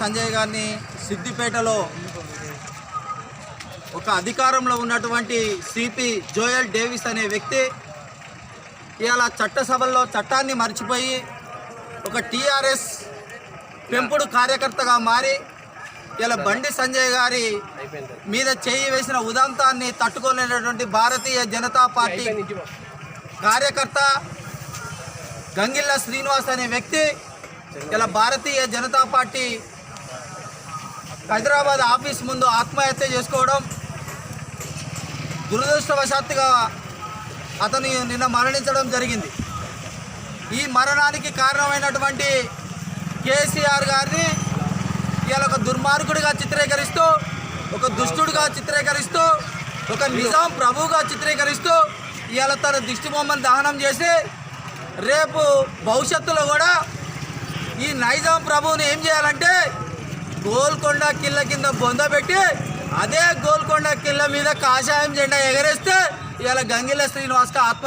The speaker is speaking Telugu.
సంజయ్ గారిని సిద్దిపేటలో ఒక అధికారంలో ఉన్నటువంటి సిపి జోయల్ డేవిస్ అనే వ్యక్తి ఇవాళ చట్టసభల్లో చట్టాన్ని మర్చిపోయి ఒక టీఆర్ఎస్ పెంపుడు కార్యకర్తగా మారి ఇలా బండి సంజయ్ గారి మీద చేయి వేసిన ఉదంతాన్ని తట్టుకోలేనటువంటి భారతీయ జనతా పార్టీ కార్యకర్త గంగిల్ల శ్రీనివాస్ అనే వ్యక్తి ఇలా భారతీయ జనతా పార్టీ హైదరాబాద్ ఆఫీస్ ముందు ఆత్మహత్య చేసుకోవడం దురదృష్టవశాత్తుగా అతను నిన్న మరణించడం జరిగింది. ఈ మరణానికి కారణమైనటువంటి కేసీఆర్ గారిని ఇవాళ ఒక దుర్మార్గుడిగా చిత్రీకరిస్తూ ఒక దుష్టుడిగా చిత్రీకరిస్తూ ఒక నిజాం ప్రభువుగా చిత్రీకరిస్తూ ఇవాళ తన దిష్టి బొమ్మను దహనం చేసి రేపు భవిష్యత్తులో కూడా ఈ నైజాం ప్రభువుని ఏం చేయాలంటే గోల్కొండ కిల్ల కింద బొంద పెట్టి అదే గోల్కొండ కిల్ల మీద కాషాయం జెండా ఎగరేస్తే ఇవాళ గంగిల శ్రీనివాస్కి ఆత్మ